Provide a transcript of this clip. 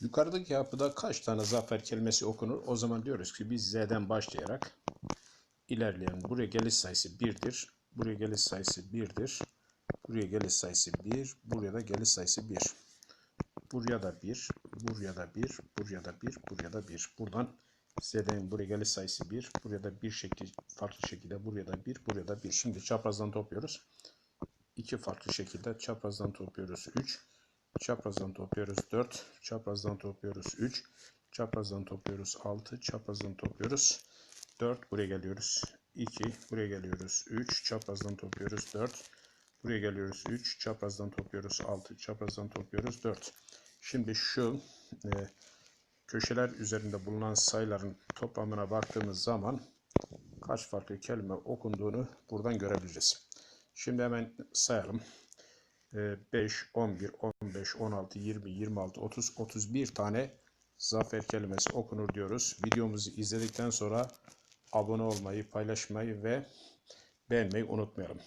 Yukarıdaki yapıda kaç tane zafer kelimesi okunur? O zaman diyoruz ki biz Z'den başlayarak ilerleyen buraya geliş sayısı 1'dir. Buraya geliş sayısı 1'dir. Buraya geliş sayısı 1. Buraya da geliş sayısı 1. Buraya da 1. Buraya da 1. Buraya da 1. Buraya da 1. Buradan Z'den buraya geliş sayısı 1. Buraya da bir şekli farklı şekilde buraya da 1. Buraya da 1. Şimdi çaprazdan topluyoruz. İki farklı şekilde çaprazdan topluyoruz 3. Çaprazdan topluyoruz 4. Çaprazdan topluyoruz 3. Çaprazdan topluyoruz 6. Çaprazdan topluyoruz 4. Buraya geliyoruz 2. Buraya geliyoruz 3. Çaprazdan topluyoruz 4. Buraya geliyoruz 3. Çaprazdan topluyoruz 6. Çaprazdan topluyoruz 4. Şimdi şu e, köşeler üzerinde bulunan sayıların toplamına baktığımız zaman kaç farklı kelime okunduğunu buradan görebiliriz. Şimdi hemen sayalım. Ee, 5, 11, 15, 16, 20, 26, 30, 31 tane zafer kelimesi okunur diyoruz. Videomuzu izledikten sonra abone olmayı, paylaşmayı ve beğenmeyi unutmayalım.